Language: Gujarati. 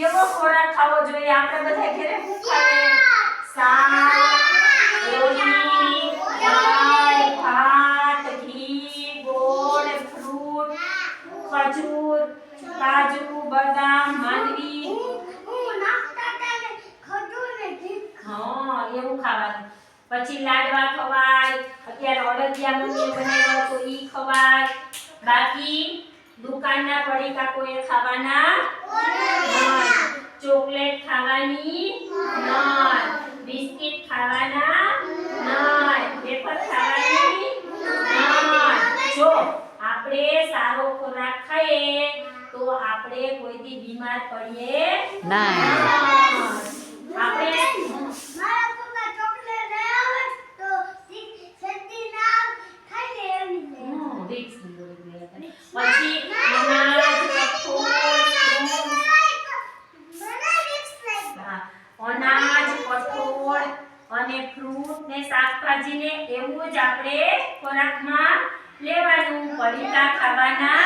કેવો ખોરાક ખાવો જોઈએ આપણે બધા ઘરે શું ખાઈએ શાક રોટલી દાળ ભાત ઘી ગોળ ફ્રૂટ પછી લાડવા ખવાય અત્યારે અડદિયા મમ્મીએ બનાવ્યો તો ઈ ખવાય બાકી દુકાનના પડીકા કોઈએ ખાવાના આની નોટ બિસ્કિટ ખાવાના નય એપલ ખાવાની નોટ જો આપણે સારો ખોરાક ખાય તો આપણે કોઈ બીમાર પડીએ નહીં આપણે મારો કંક ચોકલેટ લઈ આવે તો શક્તિ ના ખાઈ લેની નો દેખ અનાજ કઠોળ અને ફ્રૂટ ને શાકભાજીને એવું જ આપણે ખોરાકમાં લેવાનું પડીકા ખાવાના